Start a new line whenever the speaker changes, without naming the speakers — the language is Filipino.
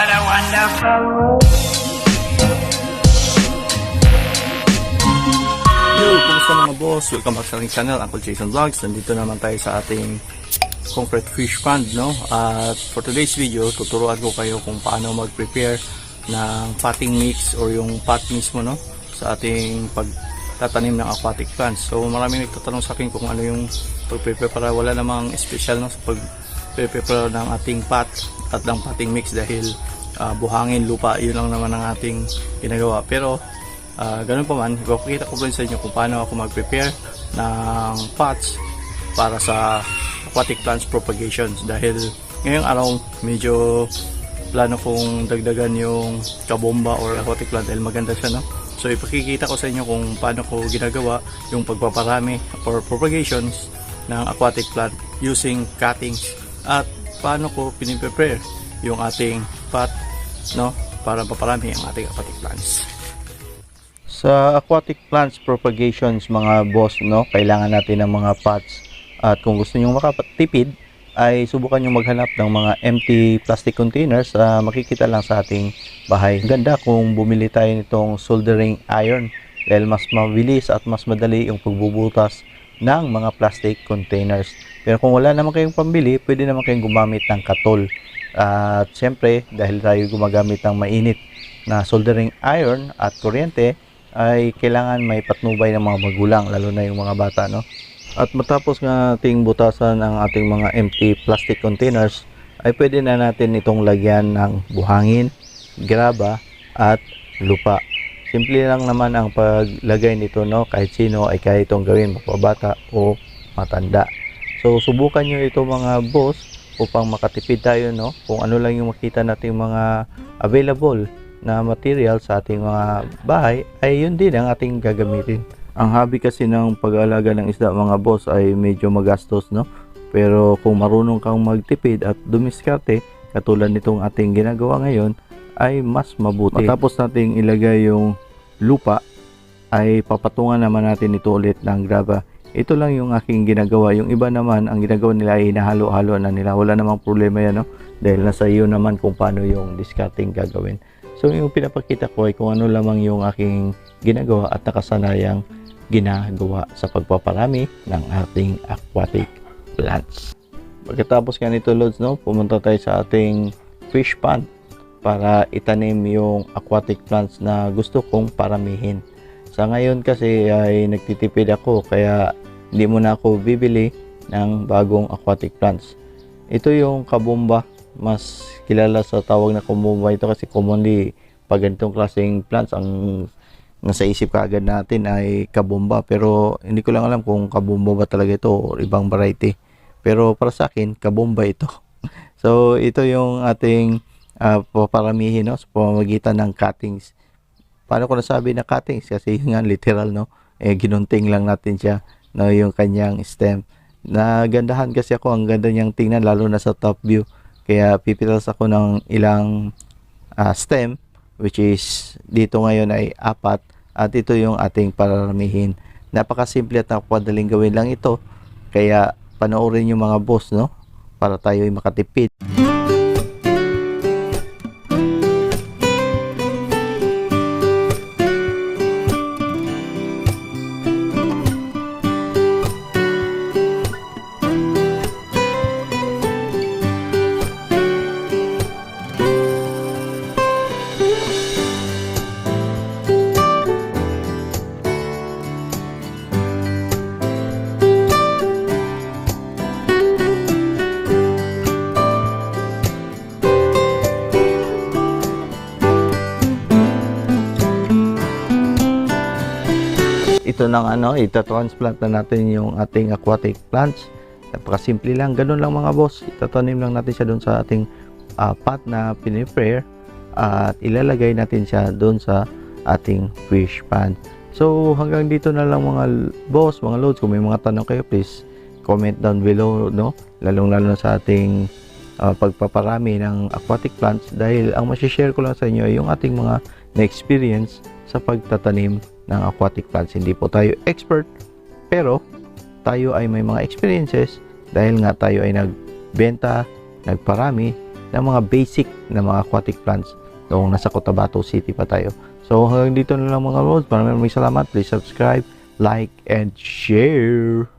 What a wonderful world.
Yo, kumusta mga boss? Welcome back sa ating channel, Uncle Jason Vlogs. Nandito naman tayo sa ating concrete fish pond, no? At for today's video, tuturuan ko kayo kung paano mag-prepare ng potting mix or yung pot mismo, no? Sa ating pagtatanim ng aquatic plants. So, maraming nagtatanong sa akin kung ano yung pag-prepare para wala namang special, no? Sa pag-prepare ng ating pot at ng potting mix dahil ah, buhangin, lupa, yun lang naman ang ating ginagawa. Pero, Ah, ganun pa man, ipapakita ko rin sa inyo kung paano ako mag-prepare ng pots para sa aquatic plants propagations dahil ngayong araw medyo plano kong dagdagan yung kabomba or aquatic plant dahil maganda siya no? So ipakikita ko sa inyo kung paano ko ginagawa yung pagpaparami or propagations ng aquatic plant using cuttings at paano ko piniprepare yung ating pot no para paparami ang ating aquatic plants sa aquatic plants propagations mga boss, no, kailangan natin ng mga pots. At kung gusto niyo makatipid, ay subukan niyo maghanap ng mga empty plastic containers na makikita lang sa ating bahay. Ganda kung bumili tayo nitong soldering iron dahil mas mabilis at mas madali yung pagbubutas ng mga plastic containers. Pero kung wala naman kayong pambili, pwede naman kayong gumamit ng katol. At syempre, dahil tayo gumagamit ng mainit na soldering iron at kuryente, ay kailangan may patnubay ng mga magulang lalo na yung mga bata no at matapos nga ating butasan ang ating mga empty plastic containers ay pwede na natin itong lagyan ng buhangin, graba at lupa simple lang naman ang paglagay nito no kahit sino ay kaya itong gawin mapabata o matanda so subukan nyo ito mga boss upang makatipid tayo no kung ano lang yung makita nating mga available na material sa ating mga bahay ay yun din ang ating gagamitin. Ang hobby kasi ng pag-aalaga ng isda mga boss ay medyo magastos no. Pero kung marunong kang magtipid at dumiskarte katulad nitong ating ginagawa ngayon ay mas mabuti. Matapos nating ilagay yung lupa ay papatungan naman natin ito ulit ng graba. Ito lang yung aking ginagawa. Yung iba naman, ang ginagawa nila ay hinahalo-halo na nila. Wala namang problema yan, no? Dahil nasa iyo naman kung paano yung discarding gagawin. So yung pinapakita ko ay kung ano lamang yung aking ginagawa at nakasanayang ginagawa sa pagpaparami ng ating aquatic plants. Pagkatapos nga nito Lods, no, pumunta tayo sa ating fish pond para itanim yung aquatic plants na gusto kong paramihin. Sa ngayon kasi ay nagtitipid ako kaya hindi muna ako bibili ng bagong aquatic plants. Ito yung kabomba mas kilala sa tawag na kumumba ito kasi commonly pag ganitong klaseng plants ang nasa isip kaagad natin ay kabomba pero hindi ko lang alam kung kabomba ba talaga ito o ibang variety pero para sa akin kabomba ito so ito yung ating uh, paparamihin no, sa pamamagitan ng cuttings paano ko nasabi na cuttings kasi yun nga literal no eh ginunting lang natin siya no yung kanyang stem nagandahan kasi ako ang ganda niyang tingnan lalo na sa top view kaya pipitas ako ng ilang uh, stem which is dito ngayon ay apat at ito yung ating pararamihin. Napakasimple at napakadaling gawin lang ito. Kaya panoorin yung mga boss no para tayo ay makatipid. Ito ng ano, ita-transplant na natin yung ating aquatic plants. Napakasimple lang, ganun lang mga boss. Itatanim lang natin siya doon sa ating uh, pot na piniprayer at ilalagay natin siya doon sa ating fish pond. So hanggang dito na lang mga boss, mga loads. Kung may mga tanong kayo, please comment down below, no? Lalong-lalo na sa ating uh, pagpaparami ng aquatic plants dahil ang masishare ko lang sa inyo ay yung ating mga na-experience sa pagtatanim ng aquatic plants. Hindi po tayo expert, pero tayo ay may mga experiences dahil nga tayo ay nagbenta, nagparami ng mga basic na mga aquatic plants noong nasa Cotabato City pa tayo. So hanggang dito na lang mga. Maraming maraming salamat. Please subscribe, like, and share.